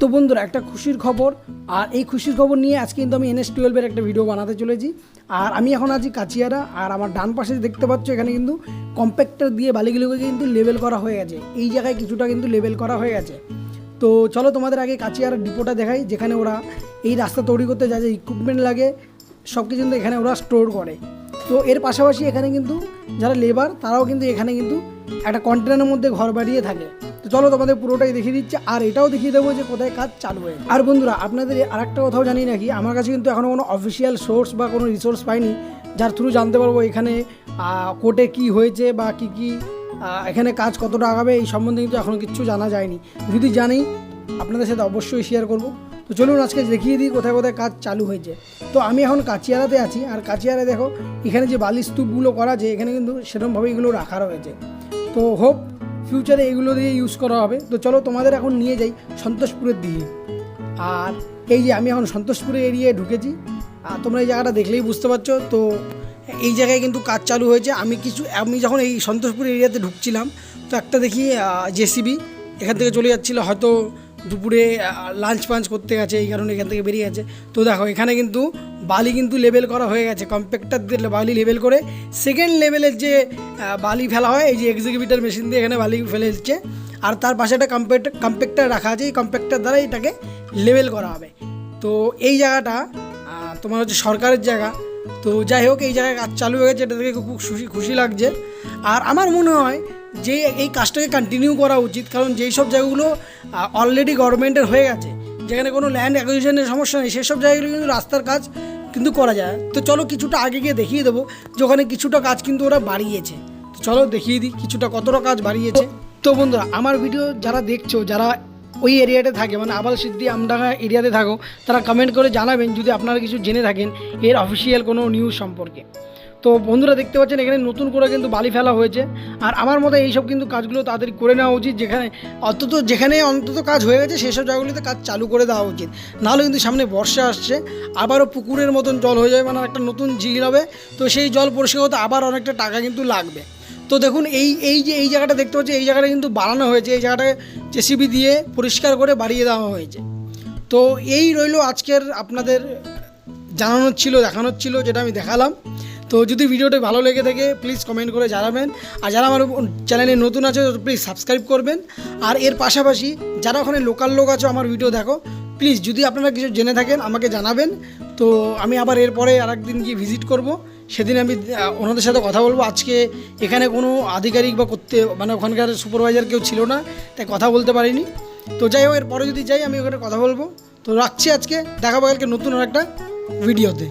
তো বন্ধুরা, একটা খুশির খবর। আর এই খুশির খবর নিয়ে আজকে কিন্তু আমি এনএস টুয়েলভের একটা ভিডিও বানাতে চলেছি। আর আমি এখন আছি কাচিয়ারা আর আমার ডান পাশে দেখতে পাচ্ছ, এখানে কিন্তু কম্প্যাক্টার দিয়ে বালিগুলোকে কিন্তু লেভেল করা হয়ে গেছে। এই জায়গায় কিছুটা কিন্তু লেভেল করা হয়ে গেছে। তো চলো তোমাদের আগে কাচিয়ারা ডিপোটা দেখাই, যেখানে ওরা এই রাস্তা তৈরি করতে যা যা ইকুইপমেন্ট লাগে সব কিছু কিন্তু এখানে ওরা স্টোর করে। তো এর পাশাপাশি এখানে কিন্তু যারা লেবার তারাও কিন্তু এখানে কিন্তু একটা কন্টেনারের মধ্যে ঘর বাড়িয়ে থাকে। তো চলো তোমাদের পুরোটাই দেখিয়ে দিচ্ছে, আর এটাও দেখিয়ে দেবো যে কোথায় কাজ চালু হয়ে আর বন্ধুরা, আপনাদের আর একটা কথাও জানি নাকি, আমার কাছে কিন্তু এখনও কোনো অফিসিয়াল সোর্স বা কোনো রিসোর্স পাইনি, যার থ্রু জানতে পারব এখানে কোর্টে কি হয়েছে বা কি কি এখানে কাজ কতটা আগাবে, এই সম্বন্ধে কিন্তু এখনও কিচ্ছু জানা যায়নি। যদি জানি, আপনাদের সাথে অবশ্যই শেয়ার করব। তো চলুন আজকে দেখিয়ে দিই কোথায় কোথায় কাজ চালু হয়েছে। তো আমি এখন কাচিয়ারাতে আছি, আর কাচিয়ারা দেখো, এখানে যে বালি স্তূপগুলো করা আছে, এখানে কিন্তু সেরকমভাবে এগুলো রাখা রয়েছে। তো হোপ ফিউচারে এগুলো দিয়ে ইউজ করা হবে। তো চলো তোমাদের এখন নিয়ে যাই সন্তোষপুরের দিকে। আর এই যে আমি এখন সন্তোষপুরে এরিয়ায় ঢুকেছি, আর তোমরা এই জায়গাটা দেখলেই বুঝতে পারছ। তো এই জায়গায় কিন্তু কাজ চালু হয়েছে। আমি কিছু, আমি যখন এই সন্তোষপুর এরিয়াতে ঢুকছিলাম, তো একটা দেখি জেসিবি, এখান থেকে চলে যাচ্ছিল। হয়তো দুপুরে লাঞ্চ পাঞ্চ করতে গেছে, এই কারণে এখান থেকে বেরিয়ে গেছে। তো দেখো, এখানে কিন্তু বালি কিন্তু লেভেল করা হয়ে গেছে কম্প্যাক্টার দিয়ে বালি লেভেল করে। সেকেন্ড লেভেলের যে বালি ফেলা হয়, এই যে এক্সিকিউটার মেশিন দিয়ে এখানে বালি ফেলে দিচ্ছে। আর তার পাশে একটা কম্প্যাক্টার কম্প্যাক্টার রাখা আছে, এই কম্প্যাক্টার দ্বারা এটাকে লেভেল করা হবে। তো এই জায়গাটা তোমার হচ্ছে সরকারের জায়গা। তো যাই হোক, এই জায়গায় কাজ চালু হয়ে গেছে, এটা থেকে খুব খুশি খুশি লাগছে। আর আমার মনে হয় যে এই কাজটাকে কন্টিনিউ করা উচিত, কারণ যেই সব জায়গাগুলো অলরেডি গভর্নমেন্টের হয়ে গেছে, যেখানে কোনো ল্যান্ড অ্যাকুইজিশনের সমস্যা নেই সেসব জায়গাগুলো কিন্তু রাস্তার কাজ কিন্তু করা যায়। তো চলো কিছুটা আগে গিয়ে দেখিয়ে দেবো যে ওখানে কিছুটা কাজ কিন্তু ওরা বাড়িয়েছে। তো চলো দেখিয়ে দিই কিছুটা কতটা কাজ বাড়িয়েছে। তো বন্ধুরা, আমার ভিডিও যারা দেখছ, যারা ওই এরিয়াতে থাকে মানে আবাল সিদ্ধি আমডাঙ্গা এরিয়াতে থাকো, তারা কমেন্ট করে জানাবেন যদি আপনারা কিছু জেনে থাকেন এর অফিসিয়াল কোনো নিউজ সম্পর্কে। তো বন্ধুরা দেখতে পাচ্ছেন, এখানে নতুন করে কিন্তু বালি ফেলা হয়েছে। আর আমার মতে এইসব কিন্তু কাজগুলো তাদের করে নেওয়া উচিত। যেখানে অন্তত যেখানে অন্তত কাজ হয়ে গেছে, সেসব জায়গাগুলিতে কাজ চালু করে দেওয়া উচিত। নাহলে কিন্তু সামনে বর্ষা আসছে, আবারও পুকুরের মতন জল হয়ে যাবে মানে একটা নতুন ঝিল হবে। তো সেই জল পরিষ্কার হতে আবার অনেকটা টাকা কিন্তু লাগবে। তো দেখুন, এই এই যে, এই জায়গাটা দেখতে পাচ্ছি এই জায়গাটা কিন্তু বানানো হয়েছে। এই জায়গাটায় জেসিবি দিয়ে পরিষ্কার করে বাড়িয়ে দেওয়া হয়েছে। তো এই রইল আজকের আপনাদের জানানোর ছিল, দেখানোর ছিল, যেটা আমি দেখালাম। তো যদি ভিডিওটা ভালো লেগে থাকে প্লিজ কমেন্ট করে জানাবেন। আর যারা আমার চ্যানেলে নতুন আছে প্লিজ সাবস্ক্রাইব করবেন। আর এর পাশাপাশি যারা ওখানে লোকাল লোক আছে, আমার ভিডিও দেখো। প্লিজ যদি আপনারা কিছু জেনে থাকেন, আমাকে জানাবেন। তো আমি আবার এরপরে আর একদিন গিয়ে ভিজিট করব। সেদিন আমি ওনাদের সাথে কথা বলব। আজকে এখানে কোনো আধিকারিক বা করতে মানে ওখানকার সুপারভাইজার কেউ ছিল না, তাই কথা বলতে পারিনি। তো যাই হোক, এরপরে যদি যাই, আমি ওখানে কথা বলব। তো রাখছি আজকে। দেখাবো কালকে নতুন আর একটা ভিডিওতে